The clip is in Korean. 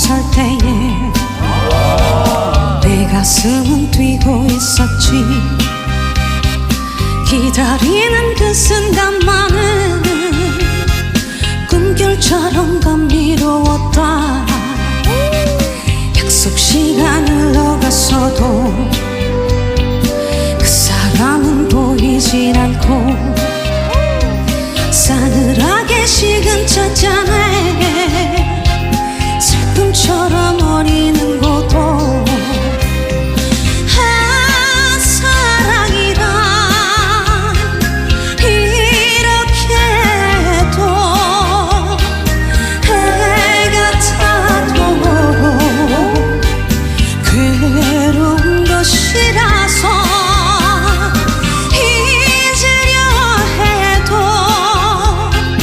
설 때에 내 가슴은 뛰고 있었지. 기다리는 그 순간만은 꿈결처럼 감미로웠다. 약속 시간 흘러갔어도 그 사람은 보이질 않고